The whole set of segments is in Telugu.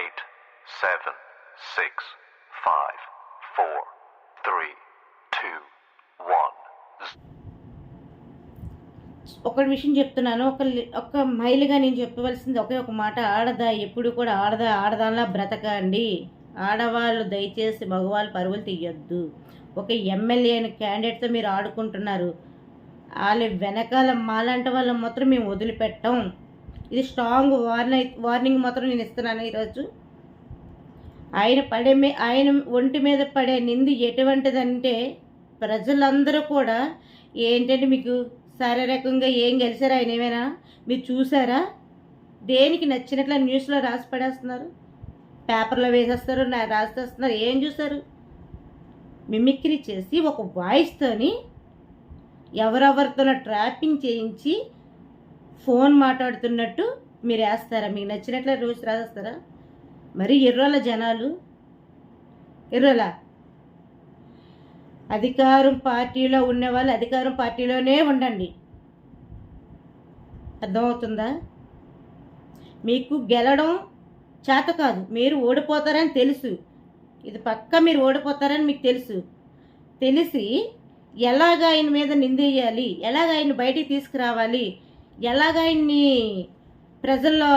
eight, seven, six, five, four, three, two, one. ఒక విషయం చెప్తున్నాను. ఒక ఒక మహిళగా నేను చెప్పవలసింది ఒకే ఒక మాట. ఆడదా ఎప్పుడు కూడా ఆడదా ఆడదానిలా బ్రతకండి. ఆడవాళ్ళు దయచేసి మగవాళ్ళు పరువులు తీయొద్దు. ఒక ఎమ్మెల్యే అయిన క్యాండిడేట్తో మీరు ఆడుకుంటున్నారు. వాళ్ళ వెనకాల మాలాంటి వాళ్ళు మాత్రం మేము వదిలిపెట్టాం. ఇది స్ట్రాంగ్ వార్నింగ్ వార్నింగ్ మాత్రం నేను ఇస్తున్నాను ఈరోజు. ఆయన పడే ఆయన ఒంటి మీద పడే నింది ఎటువంటిదంటే ప్రజలందరూ కూడా ఏంటంటే మీకు శారీరకంగా ఏం గెలిచారా ఆయన ఏమైనా? మీరు చూసారా దేనికి నచ్చినట్లు న్యూస్లో రాసి పడేస్తున్నారు. పేపర్లో వేసేస్తారు రాసేస్తున్నారు. ఏం చూసారు మిమిక్రీ చేసి ఒక వాయిస్తోని ఎవరెవరితోనో ట్రాపింగ్ చేయించి ఫోన్ మాట్లాడుతున్నట్టు మీరు వేస్తారా? మీకు నచ్చినట్లు రోజు రాసేస్తారా? మరి ఎర్రోల జనాలు? ఎర్రోల అధికారం పార్టీలో ఉన్న వాళ్ళు అధికారం పార్టీలోనే ఉండండి. అర్థమవుతుందా? మీకు గెలడం చేత కాదు. మీరు ఓడిపోతారని తెలుసు. ఇది పక్క మీరు ఓడిపోతారని మీకు తెలుసు. తెలిసి ఎలాగ ఆయన మీద నిందేయాలి? ఎలాగ ఆయన బయటికి తీసుకురావాలి? ఎలాగ ఆయన్ని ప్రజల్లో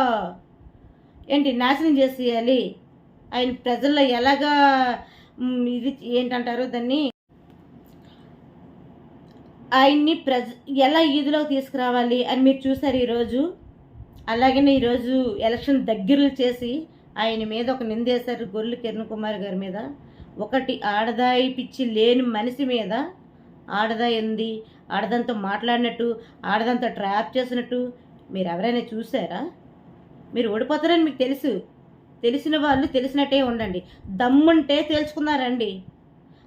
ఏంటి నాశనం చేసేయాలి? ఆయన ప్రజల్లో ఎలాగా ఇది ఏంటంటారు దాన్ని? ఆయన్ని ప్రజ ఎలా ఈదులోకి తీసుకురావాలి అని మీరు చూసారు ఈరోజు? అలాగనే ఈరోజు ఎలక్షన్ దగ్గరలు చేసి ఆయన మీద ఒక నిందేశారు గొర్రెలు కిరణ్ కుమార్ గారి మీద. ఒకటి ఆడదాయి పిచ్చి లేని మనిషి మీద ఆడదా ఉంది. ఆడదంతో మాట్లాడినట్టు ఆడదంతో ట్రాప్ చేసినట్టు మీరు ఎవరైనా చూసారా? మీరు ఓడిపోతారని మీకు తెలుసు. తెలిసిన వాళ్ళు తెలిసినట్టే ఉండండి. దమ్ముంటే తేల్చుకున్నారండి.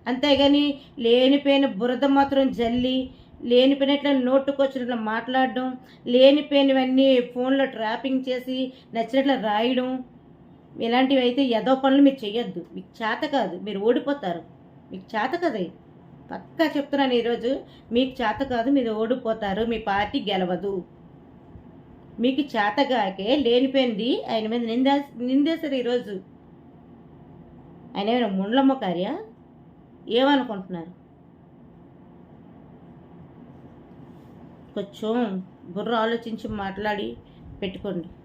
అంతేగాని లేనిపోయిన బురద మాత్రం జల్లి లేనిపోయినట్ల నోటుకొచ్చినట్లు మాట్లాడడం లేనిపోయినవన్నీ ఫోన్లో ట్రాపింగ్ చేసి నచ్చినట్లు రాయడం ఇలాంటివి అయితే ఏదో పనులు మీరు చేయొద్దు మీకు చేత కాదు. మీరు ఓడిపోతారు. మీకు చేత కదా పక్కా చెప్తున్నాను ఈరోజు మీకు చేత కాదు మీరు ఓడిపోతారు మీ పార్టీ గెలవదు. మీకు చేతగాకే లేనిపోయింది ఆయన మీద నిందా నిందేశారు ఈరోజు. ఆయన ఏమైనా ముండ్లమ్మ కార్య ఏమనుకుంటున్నారు? కొంచెం బుర్ర ఆలోచించి మాట్లాడి పెట్టుకోండి.